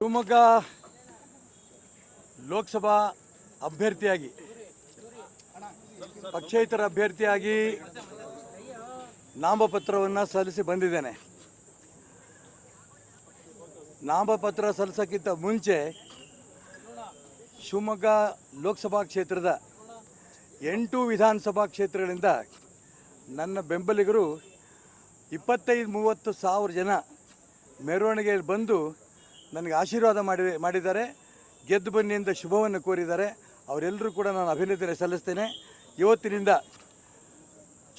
ಶಿವಮೊಗ್ಗ ಲೋಕಸಭಾ ಅಭ್ಯರ್ಥಿಯಾಗಿ, ಪಕ್ಷೇತರ ಅಭ್ಯರ್ಥಿಯಾಗಿ ನಾಮಪತ್ರವನ್ನು ಸಲ್ಲಿಸಿ ಬಂದಿದ್ದೇನೆ. ನಾಮಪತ್ರ ಸಲ್ಲಿಸೋಕ್ಕಿಂತ ಮುಂಚೆ ಶಿವಮೊಗ್ಗ ಲೋಕಸಭಾ ಕ್ಷೇತ್ರದ ಎಂಟು ವಿಧಾನಸಭಾ ಕ್ಷೇತ್ರಗಳಿಂದ ನನ್ನ ಬೆಂಬಲಿಗರು ಇಪ್ಪತ್ತೈದು ಮೂವತ್ತು ಸಾವಿರ ಜನ ಮೆರವಣಿಗೆಯಲ್ಲಿ ಬಂದು ನನಗೆ ಆಶೀರ್ವಾದ ಮಾಡಿ ಮಾಡಿದ್ದಾರೆ. ಗೆದ್ದು ಬನ್ನಿ ಅಂತ ಶುಭವನ್ನು ಕೋರಿದ್ದಾರೆ. ಅವರೆಲ್ಲರೂ ಕೂಡ ನಾನು ಅಭಿನಂದನೆ ಸಲ್ಲಿಸ್ತೇನೆ. ಇವತ್ತಿನಿಂದ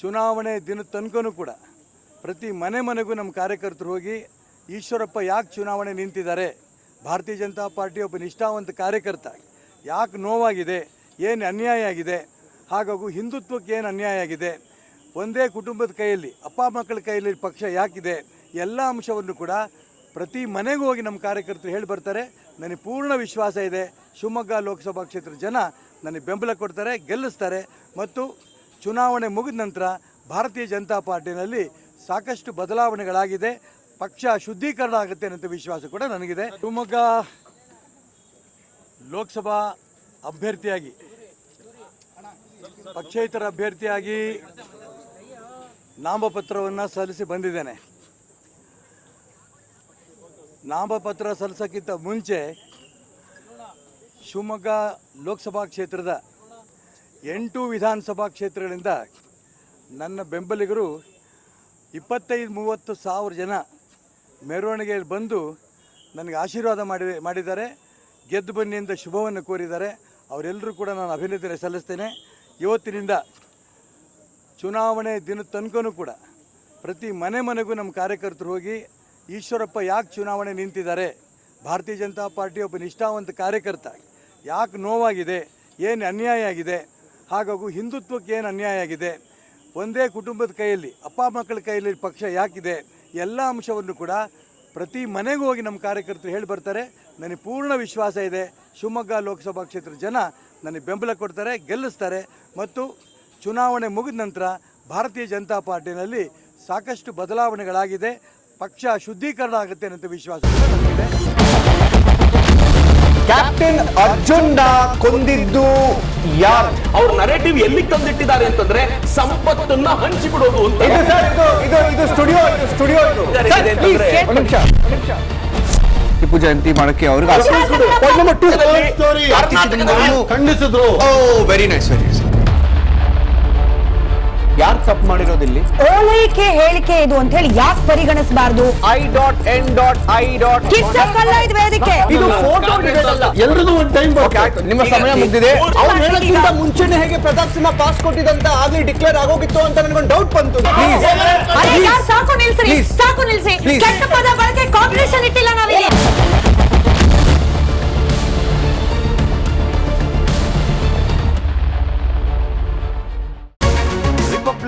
ಚುನಾವಣೆ ದಿನ ತನಕನೂ ಕೂಡ ಪ್ರತಿ ಮನೆ ಮನೆಗೂ ನಮ್ಮ ಕಾರ್ಯಕರ್ತರು ಹೋಗಿ, ಈಶ್ವರಪ್ಪ ಯಾಕೆ ಚುನಾವಣೆ ನಿಂತಿದ್ದಾರೆ? ಭಾರತೀಯ ಜನತಾ ಪಾರ್ಟಿ ಒಬ್ಬ ನಿಷ್ಠಾವಂತ ಕಾರ್ಯಕರ್ತ ಯಾಕೆ ನೋವಾಗಿದೆ? ಏನು ಅನ್ಯಾಯ ಆಗಿದೆ? ಹಾಗಾಗಿ ಹಿಂದುತ್ವಕ್ಕೆ ಏನು ಅನ್ಯಾಯ ಆಗಿದೆ? ಒಂದೇ ಕುಟುಂಬದ ಕೈಯಲ್ಲಿ, ಅಪ್ಪ ಮಕ್ಕಳ ಕೈಯಲ್ಲಿ ಪಕ್ಷ ಯಾಕಿದೆ? ಎಲ್ಲ ಅಂಶವನ್ನು ಕೂಡ ಪ್ರತಿ ಮನೆಗೂ ಹೋಗಿ ನಮ್ಮ ಕಾರ್ಯಕರ್ತರು ಹೇಳಿ ಬರ್ತಾರೆ. ನನಗೆ ಪೂರ್ಣ ವಿಶ್ವಾಸ ಇದೆ. ಶಿವಮೊಗ್ಗ ಲೋಕಸಭಾ ಕ್ಷೇತ್ರದ ಜನ ನನಗೆ ಬೆಂಬಲ ಕೊಡ್ತಾರೆ, ಗೆಲ್ಲಿಸ್ತಾರೆ. ಮತ್ತು ಚುನಾವಣೆ ಮುಗಿದ ನಂತರ ಭಾರತೀಯ ಜನತಾ ಪಾರ್ಟಿನಲ್ಲಿ ಸಾಕಷ್ಟು ಬದಲಾವಣೆಗಳಾಗಿದೆ. ಪಕ್ಷ ಶುದ್ಧೀಕರಣ ಆಗುತ್ತೆ ಅನ್ನೋ ವಿಶ್ವಾಸ ಕೂಡ ನನಗಿದೆ. ಶಿವಮೊಗ್ಗ ಲೋಕಸಭಾ ಅಭ್ಯರ್ಥಿಯಾಗಿ, ಪಕ್ಷೇತರ ಅಭ್ಯರ್ಥಿಯಾಗಿ ನಾಮಪತ್ರವನ್ನು ಸಲ್ಲಿಸಿ ಬಂದಿದ್ದೇನೆ. ನಾಮಪತ್ರ ಸಲ್ಲಿಸೋಕ್ಕಿಂತ ಮುಂಚೆ ಶಿವಮೊಗ್ಗ ಲೋಕಸಭಾ ಕ್ಷೇತ್ರದ ಎಂಟು ವಿಧಾನಸಭಾ ಕ್ಷೇತ್ರಗಳಿಂದ ನನ್ನ ಬೆಂಬಲಿಗರು ಇಪ್ಪತ್ತೈದು ಮೂವತ್ತು ಸಾವಿರ ಜನ ಮೆರವಣಿಗೆಯಲ್ಲಿ ಬಂದು ನನಗೆ ಆಶೀರ್ವಾದ ಮಾಡಿ ಮಾಡಿದ್ದಾರೆ. ಗೆದ್ದು ಬನ್ನಿ ಅಂತ ಶುಭವನ್ನು ಕೋರಿದ್ದಾರೆ. ಅವರೆಲ್ಲರೂ ಕೂಡ ನಾನು ಅಭಿನಂದನೆ ಸಲ್ಲಿಸ್ತೇನೆ. ಇವತ್ತಿನಿಂದ ಚುನಾವಣೆ ದಿನ ತನಕನೂ ಕೂಡ ಪ್ರತಿ ಮನೆ ಮನೆಗೂ ನಮ್ಮ ಕಾರ್ಯಕರ್ತರು ಹೋಗಿ ಈಶ್ವರಪ್ಪ ಯಾಕೆ ಚುನಾವಣೆ ನಿಂತಿದ್ದಾರೆ? ಭಾರತೀಯ ಜನತಾ ಪಾರ್ಟಿ ಒಬ್ಬ ನಿಷ್ಠಾವಂತ ಕಾರ್ಯಕರ್ತ. ಯಾಕೆ ನೋವಾಗಿದೆ? ಏನು ಅನ್ಯಾಯ ಆಗಿದೆ? ಹಾಗಾಗಿ ಹಿಂದುತ್ವಕ್ಕೆ ಏನು ಅನ್ಯಾಯ ಆಗಿದೆ? ಒಂದೇ ಕುಟುಂಬದ ಕೈಯಲ್ಲಿ, ಅಪ್ಪ ಮಕ್ಕಳ ಕೈಯಲ್ಲಿ ಪಕ್ಷ ಯಾಕಿದೆ? ಎಲ್ಲ ಅಂಶವನ್ನು ಕೂಡ ಪ್ರತಿ ಮನೆಗೂ ಹೋಗಿ ನಮ್ಮ ಕಾರ್ಯಕರ್ತರು ಹೇಳಿ ಬರ್ತಾರೆ. ನನಗೆ ಪೂರ್ಣ ವಿಶ್ವಾಸ ಇದೆ. ಶಿವಮೊಗ್ಗ ಲೋಕಸಭಾ ಕ್ಷೇತ್ರದ ಜನ ನನಗೆ ಬೆಂಬಲ ಕೊಡ್ತಾರೆ, ಗೆಲ್ಲಿಸ್ತಾರೆ. ಮತ್ತು ಚುನಾವಣೆ ಮುಗಿದ ನಂತರ ಭಾರತೀಯ ಜನತಾ ಪಾರ್ಟಿನಲ್ಲಿ ಸಾಕಷ್ಟು ಬದಲಾವಣೆಗಳಾಗಿದೆ. ಪಕ್ಷ ಶುದ್ಧೀಕರಣ ಆಗುತ್ತೆ ಅನ್ನೋ ವಿಶ್ವಾಸ ನನಗಿದೆ ಕ್ಯಾಪ್ಟನ್ ಅರ್ಜುನ್ ಕೊಂದಿದ್ದು ಯಾರು? ಅವ್ರ ನರೇಟಿವ್ ಎಲ್ಲಿ ತಂದಿಟ್ಟಿದ್ದಾರೆ ಅಂತಂದ್ರೆ ಸಂಪತ್ತನ್ನ ಹಂಚಿಬಿಡೋದು ಅಂತ. ಇದು ಸರ್ ಇದು ಇದು ಇದು ಸ್ಟುಡಿಯೋ ಇದು ಸ್ಟುಡಿಯೋ ಇದು. ಇದ್ದಾರೆ, ಸರ್, ಇದೆ please, ಅಂತಂದ್ರೆ- ಒಂದ್ ನಿಮಿಷ ಒಂದ್ ನಿಮಿಷ. ಟಿಪ್ಪು ಜಯಂತಿ ಮಾಡಕ್ಕೆ ಅವ್ರಿಗೆ ಪಾಯಿಂಟ್ ನಂಬರ್ ಟೂ ಕರ್ನಾಟಕದಲ್ಲಿ ಖಂಡಿಸಿದ್ರು. Oh very nice very nice ತಪ್ಪು ಮಾಡಿರೋದಿಲ್ಲಿ? ಓಲೈಕೆ ಹೇಳಿಕೆ ಇದು ಅಂತ ಹೇಳಿ ಯಾಕೆ ಪರಿಗಣಿಸಬಾರದು? I dot N dot I dot ಕಿಚ್ಚಕ್ಕಲ್ಲ ಇದು ವೇದಿಕೆ ಇದು ಫೋಟೋ ಎಲ್ರಿಗೂ ಒಂದು ಟೈಮ್ ನಿಮ್ಮ ಸಮಯ ಮುಗಿದಿದೆ. ಅವ್ರು ಹೇಳಕ್ಕಿಂತ ಮುಂಚೆನೆ ಹೇಗೆ ಪ್ರತಾಪ್ ಸಿಂಹ ಪಾಸ್ ಕೊಟ್ಟಿದಂತ ಆಗ್ಲಿ ಡಿಕ್ಲೇರ್ ಆಗೋಗಿತ್ತು ಅಂತ ನನಗೆ ಡೌಟ್ ಬಂತು. ಪ್ಲೀಸ್ ಅರೆ ಯಾರ್ ಸಾಕು ನಿಲ್ಸಿ ಸಾಕು ನಿಲ್ಸಿ. ಕೆಟ್ಟ ಪದ ಬಳಕೆ ಕಾಂಪಿಟೇಷನ್ ಇಟ್ಟಿಲ್ಲ ನಾವಿಲ್ಲಿ.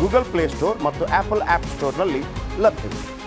ಗೂಗಲ್ ಪ್ಲೇ ಸ್ಟೋರ್ ಮತ್ತು ಆಪಲ್ ಆ್ಯಪ್ ಸ್ಟೋರ್ನಲ್ಲಿ ಲಭ್ಯವಿದೆ.